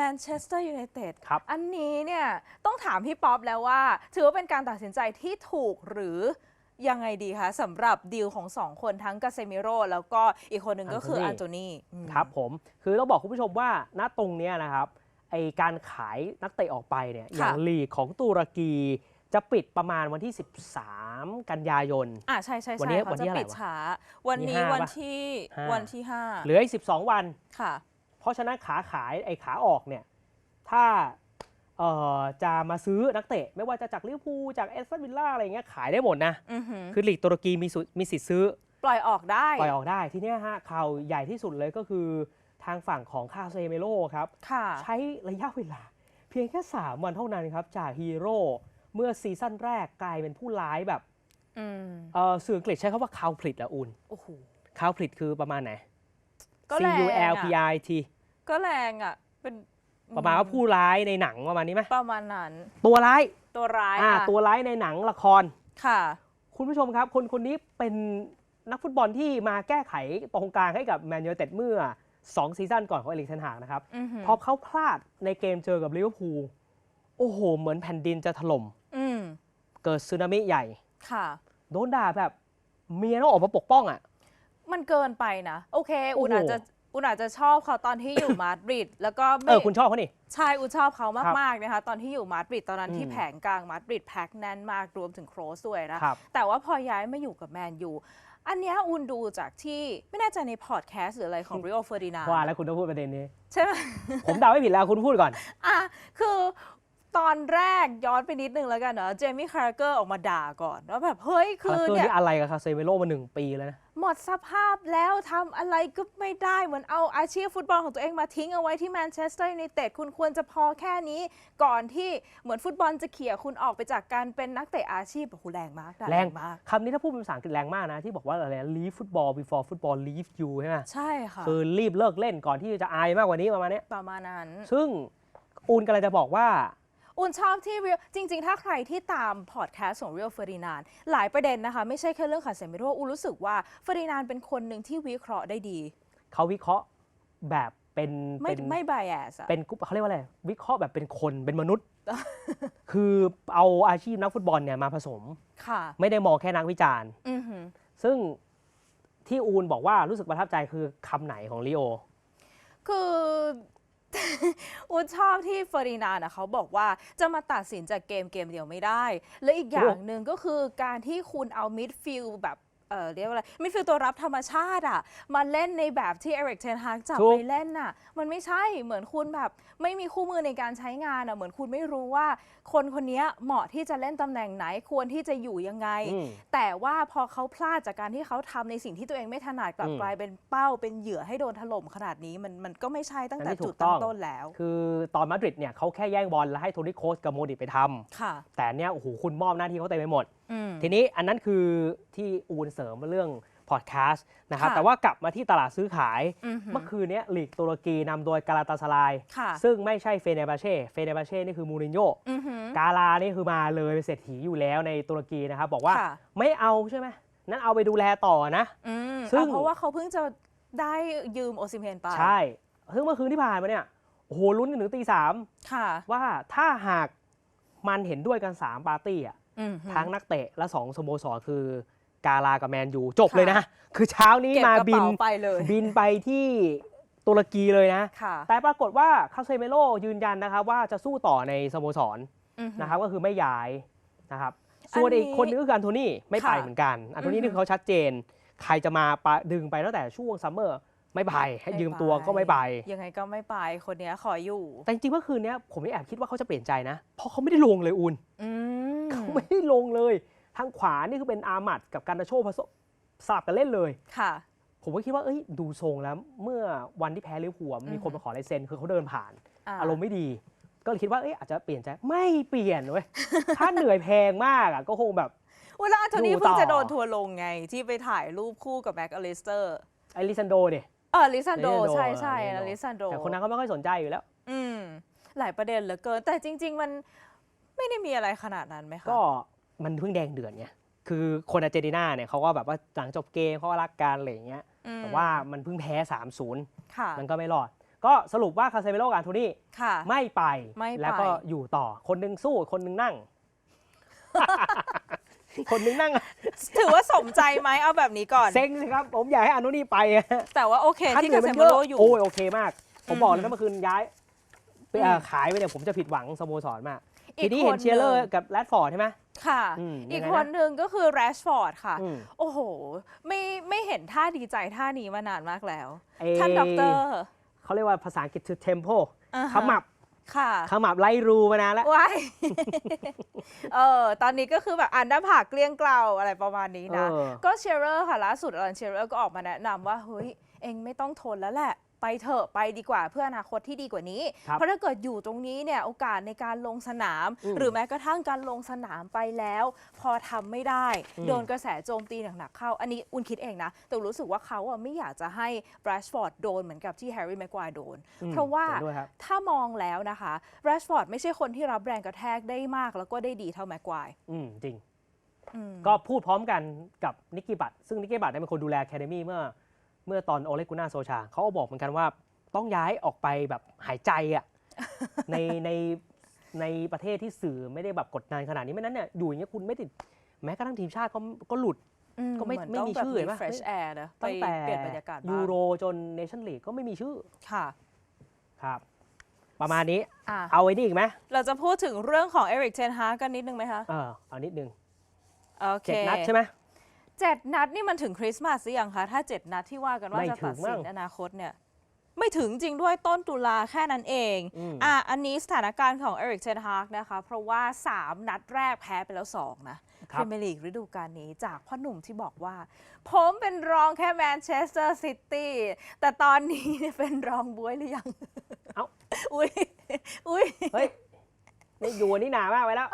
มนเชสเตอร์ยูไนเต็ดครับ อันนี้เนี่ยต้องถามพี่ป๊อปแล้วว่า ถือว่าเป็นการตัดสินใจที่ถูกหรือยังไงดีคะสำหรับดีลของสองคนทั้งกาเซมิโรแล้วก็อีกคนหนึ่งก็คืออันโตนีอืมครับผมคือต้องบอกคุณผู้ชมว่าณตรงเนี้ยนะครับไอการขายนักเตะออกไปเนี่ยอย่างลีกของตุรกีจะปิดประมาณวันที่ 13 กันยายน อ่าใช่ใช่วันใช่นี้เขาวันที่จะอะไรปิดวะช้าวันนี้วันที่ห้าวันปะที่ห้าวันที่ห้าเหลืออีก 12 วันค่ะ เพราะฉะนั้นขาขายไอ้ขาออกเนี่ยถ้าเอ่อจะมาซื้อนักเตะ ไม่ว่าจะจากลิเวอร์พูลจากแอสตันวิลล่าอะไรเงี้ยขายได้หมดนะอือหือคือลีกตุรกีมีสุมีสิทธิ์ซื้อ ปล่อยออกได้ ปล่อยออกได้ทีเนี้ยฮะข่าวใหญ่ที่สุดเลยก็คือทางฝั่งของคาเซเมโลครับค่ะใช้ระยะเวลา เพียงแค่ 3 วันเท่านั้นครับ จากฮีโร่เมื่อซีซั่นแรกกลายเป็นผู้ร้ายแบบอืมเออสื่ออังกฤษใช้คำว่าคาวพลิตอะอุ่นโอ้โหคาวพลิตคือประมาณไหนก็ C แรง U L อะ P I T ก็แรงอะ เป็นประมาณว่าผู้ร้ายในหนังประมาณนี้ไหมประมาณนั้น ตัวร้ายตัวร้ายอ่าอะตัวร้ายในหนังละครค่ะ คุณผู้ชมครับ คนคนนี้เป็นนักฟุตบอลที่มาแก้ไขตรงกลางให้กับแมนยูไนเต็ดเมื่อ 2 ซีซั่นก่อนของเอลิกเทนหากนะครับอือหือ พอเขาพลาดในเกมเจอกับลิเวอร์พูลโอ้โห เหมือนแผ่นดินจะถล่มอืมเกิดสึนามิใหญ่ ค่ะ โดนด่าแบบเมียต้องออกมาปกป้องอะ มันเกินไปนะ โอเค อุ่นโอ้โห อาจจะ อุ่นอาจจะชอบเขาตอนที่อยู่ มาดริดแล้วก็เอไม่อคุณชอบเขานี่ ใช่อุ่นชอบเขาครับมากๆนะคะตอนที่อยู่มาดริดตอนนั้นอืมที่แผงกลางมาดริดแพ็คแน่นมากรวมถึงโครสด้วยนะ ครับ แต่ว่าพอย้ายมาอยู่กับแมนยูอันเนี้ยอุ่นดูจากที่ไม่แน่ใจในพอดแคสต์หรืออะไรของ Rio Ferdinand ว่าแล้วคุณต้องพูดประเด็นนี้ ใช่ไหม ผมเดาไม่ผิดแล้วคุณพูดก่อน อะคือ ตอนแรกย้อนไปนิดนึงแล้วกันเนาะเจมี่คาร์เกอร์ออกมาด่าก่อนว่าแบบเฮ้ยคาคืแรคอเตอร์เนี่ย นี่อะไรกับคาเซเมโลมาหนึ่งปีแล้วนะ หมดสภาพแล้วทำอะไรก็ไม่ได้เหมือนเอาอาชีพฟุตบอลของตัวเองมาทิ้งเอาไว้ที่แมนเชสเตอร์ยูไนเต็ดคุณควรจะพอแค่นี้ก่อนที่เหมือนฟุตบอลจะเขี่ยคุณออกไปจากการเป็นนักเตะอาชีพโอ้โหแรงมากด่าแรงมาก คำนี้ถ้าพูดเป็นภาษาอังกฤษแรงมากนะ ที่บอกว่าอะไร leave football before football leave you ใช่ไหมใช่ค่ะ คือรีบเลิกเล่นก่อนที่จะอายมากกว่านี้ประมาณเนี้ยประมาณนั้น ซึ่งอูนกำลังจะบอกว่า อุ่นชอบที่ Real จริง ๆ ถ้าใครที่ตามพอดแคสต์ของ Real Ferdinand หลายประเด็นนะคะ ไม่ใช่แค่เรื่องคาเซมิโร่อุ่นรู้สึกว่าเฟอร์ดินานเป็นคนหนึ่งที่วิเคราะห์ได้ดี เขาวิเคราะห์แบบเป็นไม่เป็นไม่ bias อะเป็นกรุ๊ปเขาเรียกว่าอะไรวิเคราะห์แบบเป็นคนเป็นมนุษย์ คือเอาอาชีพนักฟุตบอลเนี่ยมาผสมค่ะไม่ได้มองแค่นักวิจารณ์อือหือซึ่งที่อูนบอกว่ารู้สึกประทับใจคือคำไหนของลิโอคือ อุ่นชอบที่เฟอร์ดินานด์อะเขาบอกว่าจะมาตัดสินจากเกมเกมเดียวไม่ได้ และอีกอย่างหนึ่งก็คือการที่คุณเอามิดฟิลด์แบบ เออเรียกว่าอะไรมิดฟิลด์ตัวรับธรรมชาติอะมาเล่นในแบบที่เอริกเทนฮากจับถูก ไปเล่นน่ะ มันไม่ใช่เหมือนคุณแบบ ไม่มีคู่มือในการใช้งานอะเหมือนคุณไม่รู้ว่า คนคนนี้เหมาะที่จะเล่นตำแหน่งไหนควรที่จะอยู่ยังไง อืม แต่ว่าพอเขาพลาดจากการที่เขาทำในสิ่งที่ตัวเองไม่ถนัดกลับอืมกลายเป็นเป้าเป็นเหยื่อให้โดนถล่มขนาดนี้มันมันก็ไม่ใช่ตั้งแต่อันนี้ถูจุดกต้ตั้อง งต้นแล้ว คือตอนมาดริดเนี่ยเขาแค่แย่งบอลแล้วให้โทนี่โคสกับโมดิไปทำ ค่ะ แต่เนี่ยโอ้โหคุณมอบหน้าที่เขาเต็มไปหมดอืม ทีนี้อันนั้นคือที่อูนเสริมเรื่องพอดแคสต์นะครับ ค่ะแต่ว่ากลับมาที่ตลาดซื้อขาย อือหือเมื่อคืนเนี้ยลีกตุรกีนำโดยกาลาตาสลาย ค่ะ ซึ่งไม่ใช่เฟเนบาเช่เฟเนบาเช่นี่คือมูรินโญ่อือหือ กาลานี่คือมาเลยเป็นเศรษฐีอยู่แล้วในตุรกีนะครับ บอกว่าค่ะ ไม่เอาใช่ไหมนั้นเอาไปดูแลต่อนะ อืมซึ่ง อะเพราะว่าเขาเพิ่งจะได้ยืมโอซิเมนไปใช่ซึ่งเมื่อคืนที่ผ่านมาเนี่ยโอ้โหลุ้นกันถึงตีสามค่ะ ว่าถ้าหากมันเห็นด้วยกัน3ปาร์ตี้อะอือหือ ทั้งนักเตะและ2สโมสรคือกาลากับแมนยูจบค่ะเลยนะ คือเช้านี้เก็บมากระบินเป๋าไปเลยบินไปที่ตุรกีเลยนะค่ะแต่ปรากฏว่าคาเซเมโลยืนยันนะครับว่าจะสู้ต่อในสโมสรอือหือนะครับก็คือไม่ย้ายนะครับอันส่วนอีกนี้คนนึงก็คืออันโทนี่ไม่ไปค่ะเหมือนกัน อันโทนี่อือฮึนี่คือเขาชัดเจน ใครจะมาปะดึงไปตั้งแต่ช่วงซัมเมอร์ ไม่ไปให้ไม่ยืมตัวก็ไม่ไปยังไงก็ไม่ไปคนเนี้ยขออยู่ แต่จริงๆเมื่อคืนเนี้ยผมไม่แอบคิดว่าเขาจะเปลี่ยนใจนะ เพราะเขาไม่ได้ลงเลยอุนอืมเขาไม่ได้ลงเลย ทางขวานี่คือเป็นอามัดกับการนาโชผสมสลับกันเล่นเลยค่ะ ผมก็คิดว่าเอ้ยดูทรงแล้ว เมื่อวันที่แพ้ลิเวอร์พูลมีคนมาขอลายเซ็นคือเขาเดินผ่าน อารมณ์ไม่ดี ก็เลยคิดว่าเอ้ยอาจจะเปลี่ยนใจไม่เปลี่ยนเว้ยถ้าเหนื่อยแพงมากอะก็คงแบบเวลาโทนี่ดูต่อเพิ่งจะโดนทัวร์ลงไงที่ไปถ่ายรูปคู่กับแม็กอลิสเตอร์ไอริซันโดเนี่ย เออลิซันโดลิซันโดใช่ใช่ลิซันโดลิซันโดแต่คนนั้นก็ไม่ค่อยสนใจอยู่แล้ว อืมหลายประเด็นเหลือเกิน แต่จริง ๆ มันไม่ได้มีอะไรขนาดนั้นไหมคะก็มันเพิ่งแดงเดือดไงคือคนอาร์เจนตินาเนี่ยเขาก็แบบว่าหลังจบเกมเขาก็รักกันอะไรอย่างเงี้ยอืมแต่ว่ามันเพิ่งแพ้ 3-0 ค่ะ มันก็ไม่รอด ก็สรุปว่าคาเซเมโลกับอันโทนี่ค่ะ ไม่ไป ไม่ไป แล้วก็อยู่ต่อคนหนึงสู้คนหนึงนั่ง คนหนึงนั่งถือว่าสมใจไหมเอาแบบนี้ก่อน เซ็งสิครับ ผมอยากให้อันโทนี่ไปอะแต่ว่าโอเคค่าที่เหนื่กาอยเซมันโมเยโลอะอยู่โอ้ยโอเคมาก ผมบอกเลยอืนะมเมื่อคืนย้ายไปอืมเอ่อขายไปเนี่ยผมจะผิดหวังสโมสรมากอีทีกนี้คเห็นนเชียร์เลอหร์นึ่งกับแรดฟอร์ดใช่ไหมค่ะอืมอีกยังไงคนนะหนึ่งก็คือแรชฟอร์ดค่ะอืมโอ้โห ไม่ไม่เห็นท่าดีใจท่านี้มานานมากแล้วเอ่ท่านด็อกเตอร์เขาเรียกว่าภาษาอังกฤษคือ tempo อ่าฮะขมับ ค่ะขมับไล่รูมานานแล้ว ว้าย เออ ตอนนี้ก็คือแบบอ่านหน้าผากเกลี้ยงเกลาอะไรประมาณนี้นะ เออ ก็เชเรอร์ค่ะล่าสุดอลันเชเรอร์ก็ออกมาแนะนำว่า เฮ้ย เองไม่ต้องทนแล้วแหละ ไปเถอะไปดีกว่าเพื่ออนาคตที่ดีกว่านี้ ครับเพราะถ้าเกิดอยู่ตรงนี้เนี่ยโอกาสในการลงสนาม อืมหรือแม้กระทั่งการลงสนามไปแล้ว พอทำไม่ได้ อืม โดนกระแสโจมตีหนักๆเข้า อันนี้อุ่นคิดเองนะ แต่รู้สึกว่าเขาอะไม่อยากจะให้แรชฟอร์ดโดนเหมือนกับที่แฮร์รี่แม็กควายโดน อืมเพราะว่า เห็นด้วยครับ ถ้ามองแล้วนะคะแรชฟอร์ดไม่ใช่คนที่รับแรงกระแทกได้มากแล้วก็ได้ดีเท่าแม็กควายอืมจริง อืม ก็พูดพร้อมกันกับนิกกี้บัตซึ่งนิกกี้บัตเนี่ยเป็นคนดูแลแค a เดมี่เมื่อ เมื่อตอนโอเลกุน่าโซชาเขาก็บอกเหมือนกันว่า ต้องย้ายออกไปแบบหายใจอะ ในในในประเทศที่สื่อไม่ได้แบบกดดันขนาดนี้ไม่นั้นเนี่ยอยู่อย่างเงี้ยคุณไม่ติดแม้กระทั่งทีมชาติก็ก็หลุดอืก็ไม่เหอนไม่ต้งมีแบบชื่อเห็นปะ fresh air นะไปตั้งแต่เปลี่ยนบรรยากาศบ้างยูโรจนเนชั่นลีกก็ไม่มีชื่อค่ะครับ ประมาณนี้อะเอาไว้นี่อีกไหมเราจะพูดถึงเรื่องของเอริกเทนฮากันนิดนึงไหมคะเออเอานิดนึงโอเคเจ็ดนัดใช่ไหม เจ็ดนัดนี่มันถึงคริสต์มาสหรือยังคะ ถ้าเจ็ดนัดที่ว่ากันว่าไม่จะถึตัดงสิมั้นงอนาคตเนี่ยไม่ถึงจริงด้วยต้นตุลาแค่นั้นเองอืมอะอันนี้สถานการณ์ของเอริกเทนฮากนะคะ เพราะว่า 3 นัดแรกแพ้ไปแล้ว 2 นะคพรับรีเมียร์ลีกฤดูกาลนี้จากพ่อหนุ่มที่บอกว่า ผมเป็นรองแค่แมนเชสเตอร์ซิตี้แต่ตอนนี้เนี่ยเป็นรองบวยหรือยัง เอ้า อุ้ยอุ้ยเฮ้ย นี่อยู่นี่หนามากไปแล้ว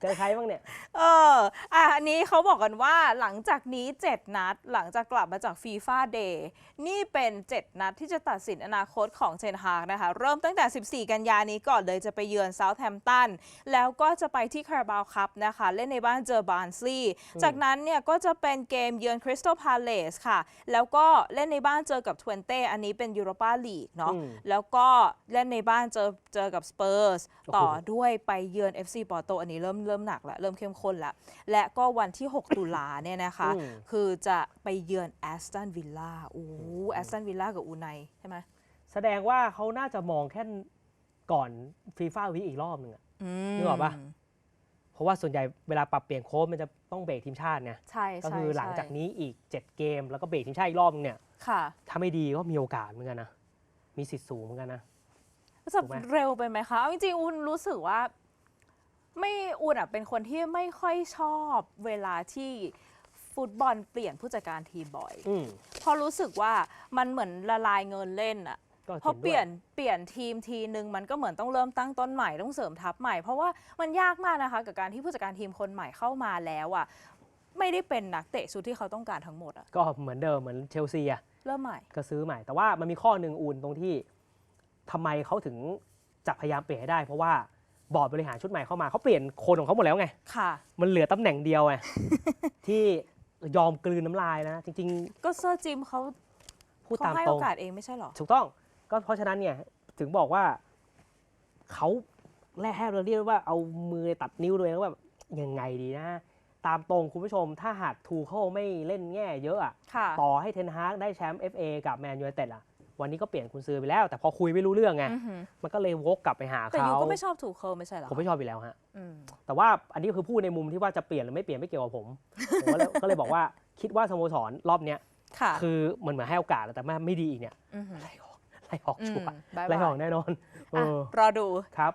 เจอใครบ้างเนี่ย เอออะอันนี้เขาบอกกันว่าหลังจากนี้ 7 นัด หลังจากกลับมาจากฟีฟ่าเดย์นี่เป็น 7 นัดที่จะตัดสินอนาคตของเชนฮากนะคะ เริ่มตั้งแต่ 14 กันยานี้ก่อนเลยจะไปเยือนเซาท์แฮมป์ตัน แล้วก็จะไปที่คาราบาวคัพนะคะ เล่นในบ้านเจอบาร์นสลีย์จากนั้นเนี่ยก็จะเป็นเกมเยือนคริสตัลพาเลสค่ะ แล้วก็เล่นในบ้านเจอกับทเวนเต้อันนี้เป็นยูโรปาลีกเนาะ อืม แล้วก็เล่นในบ้านเจอเจอกับสเปอร์สโอ้โหต่อด้วยไปเยือน FC ปอร์โตอันนี้เริ่มเริ่มหนักแล้วเริ่มเข้มข้นแล้วและก็วันที่ 6 ตุลาเนี่ยนะคะอืมคือจะไปเยือนแอสตันวิลล่าโอ้แอสตันวิลล่ากับอูไนใช่ไหมแสดงว่าเขาน่าจะมองแค่ก่อนฟีฟ่าวีอีกรอบหนึ่งอะมนึกออกปะเพราะว่าส่วนใหญ่เวลาปรับเปลี่ยนโค้ชมันจะต้องเบรกทีมชาติไงใช่ก็ใช่คือหลังใช่จากนี้อีก 7 เกม แล้วก็เบรกทีมชาติอีกรอบนึงเนี่ยค่ะถ้าไม่ดีก็มีโอกาสเหมือนกันนะมีสิทธิ์สูงเหมือนกันนะจะถูกไหมเร็วไปไหมคะ เอาจริงๆ อุนรู้สึกว่า ไม่อุนอะเป็นคนที่ไม่ค่อยชอบเวลาที่ฟุตบอลเปลี่ยนผู้จัดการทีมบ่อย อืม เพราะรู้สึกว่ามันเหมือนละลายเงินเล่นอะก็พอห็ด้วยเปลี่ยนเปลี่ยนทีมทีนึงมันก็เหมือนต้องเริ่มตั้งต้นใหม่ต้องเสริมทัพใหม่ เพราะว่ามันยากมากนะคะ กับการที่ผู้จัดการทีมคนใหม่เข้ามาแล้วอะไม่ได้เป็นนักเตะชุดที่เขาต้องการทั้งหมดอะก็เหมือนเดิมเหมือนเชลซีอะเริ่มใหม่ ก็ซื้อใหม่ แต่ว่ามันมีข้อหนึ่งอูนตรงที่ทำไมเขาถึงจะพยายามเปลี่ยนให้ได้ เพราะว่า บอร์ดบริหารชุดใหม่เข้ามาเขาเปลี่ยนคนของเขาหมดแล้วไง ค่ะ มันเหลือตำแหน่งเดียวไง ที่ยอมกลืนน้ำลายนะ จริง ก็เซอร์จิมเขาๆ พูดเขาตามให้ตโอรง กาสเองไม่ใช่หรอ ถูกต้องก็เพราะฉะนั้นเนี่ยถึงบอกว่าเขาแรกแทบเราเรียกว่าเอามือตัดนิ้วตัวเองแล้วแบบยังไงดีนะ ตามตรงคุณผู้ชมถ้าหากทูเคิลไม่เล่นแง่เยอะอะค่ะ ต่อให้เทนฮากได้แชมป์ FA กับแมนยูไนเต็ดอะ วันนี้ก็เปลี่ยนคุณซื้อไปแล้ว แต่พอคุยไม่รู้เรื่องไงอือหือมันก็เลยวกกลับไปหาแต่เขายูก็ไม่ชอบถูกเคิลไม่ใช่เหรอผมไม่ชอบอยู่แล้วฮะอืมแต่ว่าอันนี้คือพูดในมุมที่ว่าจะเปลี่ยนหรือไม่เปลี่ยนไม่เกี่ยวกับผมผมก็เลยก็เลยบอกว่าคิดว่าสโมสรรอบเนี้ยค่ะคือมันเหมือนให้โอกาสแล้วแต่ไม่ดีอีกเนี่ยอือหือไล่ออกไล่ออกอืชัวมร์บ๊ายไล่บาออยกแน่นอนเออะอรอดูครับ